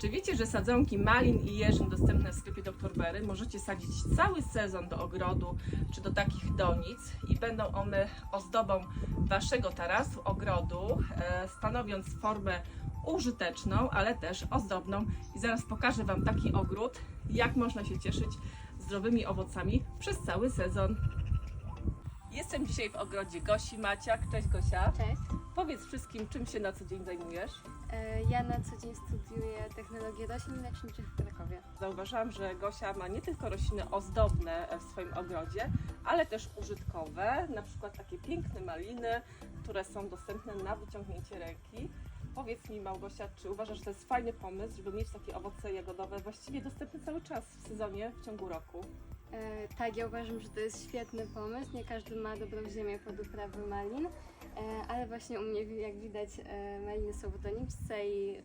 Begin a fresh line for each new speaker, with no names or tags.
Czy wiecie, że sadzonki malin i jeżyn dostępne w sklepie Dr. Berry możecie sadzić cały sezon do ogrodu czy do takich donic i będą one ozdobą waszego tarasu, ogrodu, e, stanowiąc formę użyteczną, ale też ozdobną. I zaraz pokażę Wam taki ogród, jak można się cieszyć zdrowymi owocami przez cały sezon. Jestem dzisiaj w ogrodzie Gosi Maciak. Cześć Gosia.
Cześć.
Powiedz wszystkim, czym się na co dzień zajmujesz.
E, Ja na co dzień studiuję technologię roślin leczniczych w Krakowie.
Zauważyłam, że Gosia ma nie tylko rośliny ozdobne w swoim ogrodzie, ale też użytkowe, na przykład takie piękne maliny, które są dostępne na wyciągnięcie ręki. Powiedz mi Małgosia, czy uważasz, że to jest fajny pomysł, żeby mieć takie owoce jagodowe właściwie dostępne cały czas w sezonie, w ciągu roku?
Tak, ja uważam, że to jest świetny pomysł. Nie każdy ma dobrą ziemię pod uprawę malin, e, ale właśnie u mnie, jak widać, e, maliny są w doniczce i